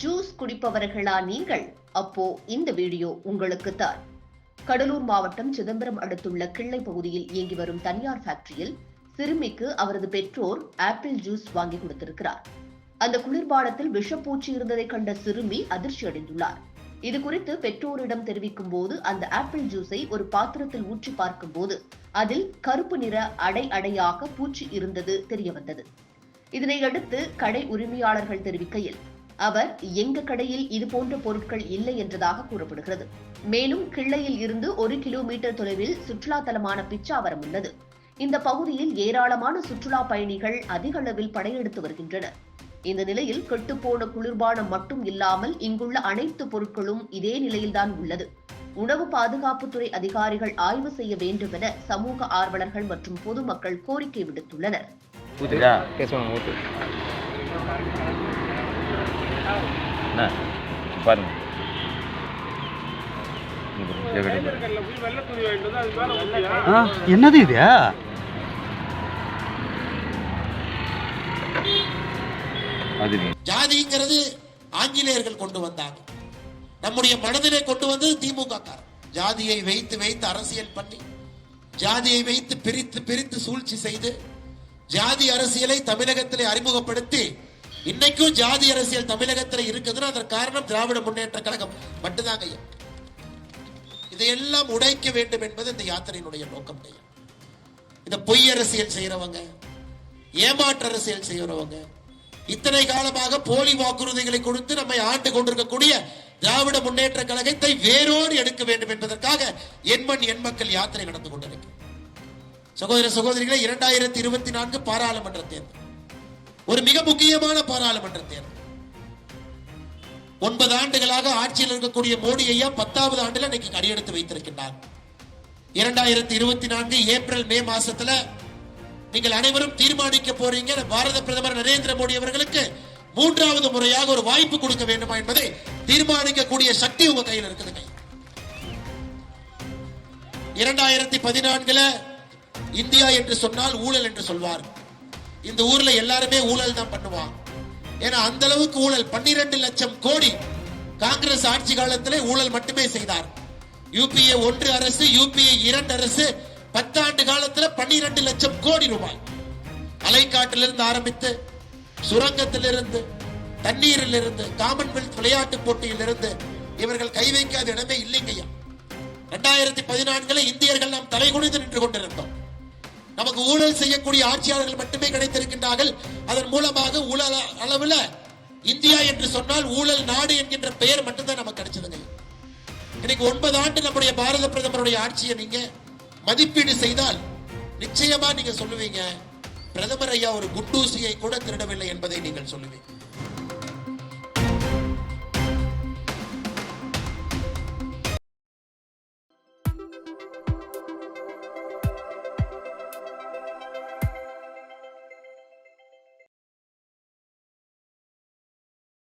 Juice குடிப்பவர்களா நீங்கள்? அப்போ இந்த வீடியோ உங்களுக்கு தான் கடலூர் மாவட்டம் சிதம்பரம் அடுத்துள்ள கிள்ளை பகுதியில் இயங்கி வரும் தனியார் ஃபேக்டரியில் சிறுமிக்கு அவரது பெற்றோர் ஆப்பிள் ஜூஸ் வாங்கி கொடுத்திருக்கிறார். அந்த குளிர்பானத்தில் விஷப்பூச்சி இருந்ததை கண்ட சிறுமி அதிர்ச்சி அடைந்துள்ளார். இது குறித்து பெற்றோரிடம் தெரிவிக்கும் போது அந்த ஆப்பிள் ஜூஸை ஒரு பாத்திரத்தில் ஊற்றி பார்க்கும்போது அதில் கருப்பு நிற அடை அடையாக பூச்சி இருந்தது தெரியவந்தது இதனையடுத்து கடை உரிமையாளர்கள் தெரிவிக்கையில் அவர் எங்க கடையில் இது போன்ற பொருட்கள் இல்லை என்றதாக கூறப்படுகிறது. மேலும் கிள்ளையில் இருந்து ஒரு கிலோமீட்டர் தொலைவில் சுற்றுலா தலமான பிச்சாவரம் உள்ளது. இந்த பகுதியில் ஏராளமான சுற்றுலா பயணிகள் அதிக அளவில் படையெடுத்து வருகின்றனர். இந்த நிலையில் கெட்டுப்போன குளிர்பானம் மட்டும் இல்லாமல் இங்குள்ள அனைத்து பொருட்களும் இதே நிலையில்தான் உள்ளது. உணவு பாதுகாப்புத்துறை அதிகாரிகள் ஆய்வு செய்ய வேண்டும் என சமூக ஆர்வலர்கள் மற்றும் பொதுமக்கள் கோரிக்கை விடுத்துள்ளனர். என்ன? பாருங்க. என்னது இது? ஜாதிங்கிறது ஆங்கிலேயர்கள் கொண்டு வந்தாங்க. நம்முடைய மனதிலே கொண்டு வந்தது திமுக காரர் ஜாதியை வைத்து வைத்து அரசியல் பண்ணி ஜாதியை வைத்து பிரித்து பிரித்து சூழ்ச்சி செய்து ஜாதி அரசியலை தமிழகத்திலே அறிமுகப்படுத்தி இன்னைக்கும் ஜாதி அரசியல் தமிழகத்தில் இருக்குதுன்னா அதற்கு காரணம் திராவிட முன்னேற்ற கழகம். மட்டும்தாங்க ஐயா. இதையெல்லாம் உடைக்க வேண்டும் என்பது இந்த யாத்திரையினுடைய நோக்கம் ஐயா. இந்த பொய் அரசியல் செய்யறவங்க ஏமாற்று அரசியல் செய்யறவங்க இத்தனை காலமாக போலி வாக்குறுதிகளை கொடுத்து நம்மை ஆண்டு கொண்டிருக்கக்கூடிய திராவிட முன்னேற்ற கழகத்தை வேரோடு எடுக்க வேண்டும் என்பதற்காக எண்மண் எண் மக்கள் யாத்திரை நடந்து கொண்டிருக்கு. சகோதர சகோதரிகளை இரண்டாயிரத்தி இருபத்தி நான்கு பாராளுமன்ற தேர்தல். ஒரு மிக முக்கியமான பாராளுமன்ற தேர்தல். ஒன்பது ஆண்டுகளாக ஆட்சியில் இருக்கக்கூடிய மோடி ஐயா பத்தாவது ஆண்டுல இன்னைக்கு அடியெடுத்து வைத்திருக்கின்றார். இரண்டாயிரத்தி இருபத்தி நான்கு ஏப்ரல் மே மாசத்துல நீங்கள் அனைவரும் தீர்மானிக்க போறீங்க. பாரத பிரதமர் நரேந்திர மோடி அவர்களுக்கு மூன்றாவது முறையாக ஒரு வாய்ப்பு கொடுக்க வேண்டுமா என்பதை தீர்மானிக்கக்கூடிய சக்தி உங்க கையில் இருக்குதுங்க. இரண்டாயிரத்தி பதினான்குல இந்தியா என்று சொன்னால் ஊழல் என்று சொல்வார்கள் இந்த ஊர்ல எல்லாருமே ஊழல் தான் பண்ணுவான் ஏன்னா அந்த அளவுக்கு ஊழல் பன்னிரண்டு லட்சம் கோடி காங்கிரஸ் ஆட்சி காலத்திலே ஊழல் மட்டுமே செய்தார். யூபிஏ ஒன்று அரசு யூபிஏ இரண்டு அரசு பத்தாண்டு காலத்துல பன்னிரண்டு லட்சம் கோடி ரூபாய். அலைக்காட்டிலிருந்து ஆரம்பித்து சுரங்கத்திலிருந்து தண்ணீரிலிருந்து காமன்வெல்த் விளையாட்டு போட்டியிலிருந்து இவர்கள் கை வைக்காத இடமே இல்லைங்கய்யா. ரெண்டாயிரத்தி பதினான்குல இந்தியர்கள் நாம் தலைகுனிந்து நின்று கொண்டிருந்தோம். நமக்கு ஊழல் செய்யக்கூடிய ஆட்சியாளர்கள் மட்டுமே கிடைத்திருக்கின்றார்கள். அதன் மூலமாக ஊழல் அளவுல இந்தியா என்று சொன்னால் ஊழல் நாடு என்கின்ற பெயர் மட்டும்தான் நமக்கு கிடைச்சதுங்க. இன்னைக்கு ஒன்பது ஆண்டு நம்முடைய பாரத பிரதமருடைய ஆட்சியை நீங்க மதிப்பீடு செய்தால் நிச்சயமா நீங்க சொல்லுவீங்க பிரதமர் ஐயா ஒரு குண்டூசியை கூட திருடவில்லை என்பதை நீங்கள் சொல்லுவீங்க.